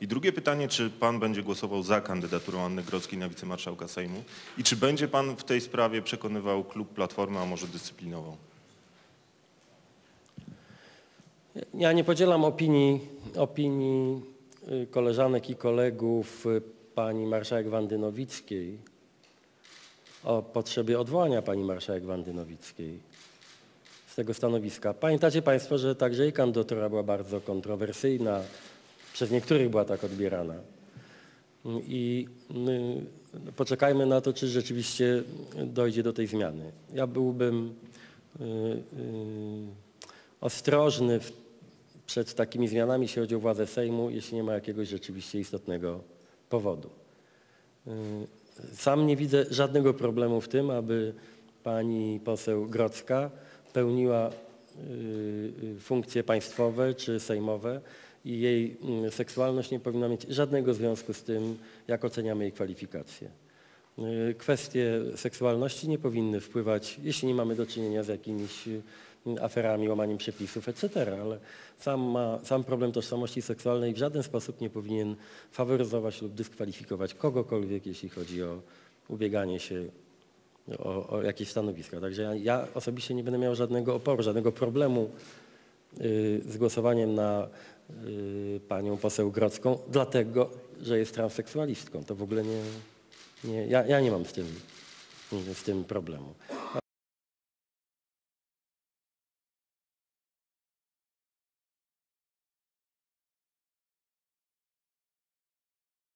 I drugie pytanie, czy pan będzie głosował za kandydaturą Anny Grodzkiej na wicemarszałka Sejmu i czy będzie pan w tej sprawie przekonywał klub Platformy, a może dyscyplinował? Ja nie podzielam opinii, opinii y, koleżanek i kolegów y, pani marszałek Wandy Nowickiej o potrzebie odwołania pani marszałek Wandy Nowickiej z tego stanowiska. Pamiętacie Państwo, że także jej kandydatura była bardzo kontrowersyjna, przez niektórych była tak odbierana. I y, poczekajmy na to, czy rzeczywiście dojdzie do tej zmiany. Ja byłbym y, y, ostrożny przed takimi zmianami, jeśli chodzi o władzę Sejmu, jeśli nie ma jakiegoś rzeczywiście istotnego powodu. Sam nie widzę żadnego problemu w tym, aby pani poseł Grodzka pełniła funkcje państwowe czy sejmowe i jej mm, seksualność nie powinna mieć żadnego związku z tym, jak oceniamy jej kwalifikacje. Y, Kwestie seksualności nie powinny wpływać, jeśli nie mamy do czynienia z jakimiś y, aferami, łamaniem przepisów, etc., ale sam, ma, sam problem tożsamości seksualnej w żaden sposób nie powinien faworyzować lub dyskwalifikować kogokolwiek, jeśli chodzi o ubieganie się o, o jakieś stanowiska. Także ja, ja osobiście nie będę miał żadnego oporu, żadnego problemu y, z głosowaniem na y, panią poseł Grodzką, dlatego, że jest transseksualistką. To w ogóle nie, nie ja, ja nie mam z tym, z tym problemu.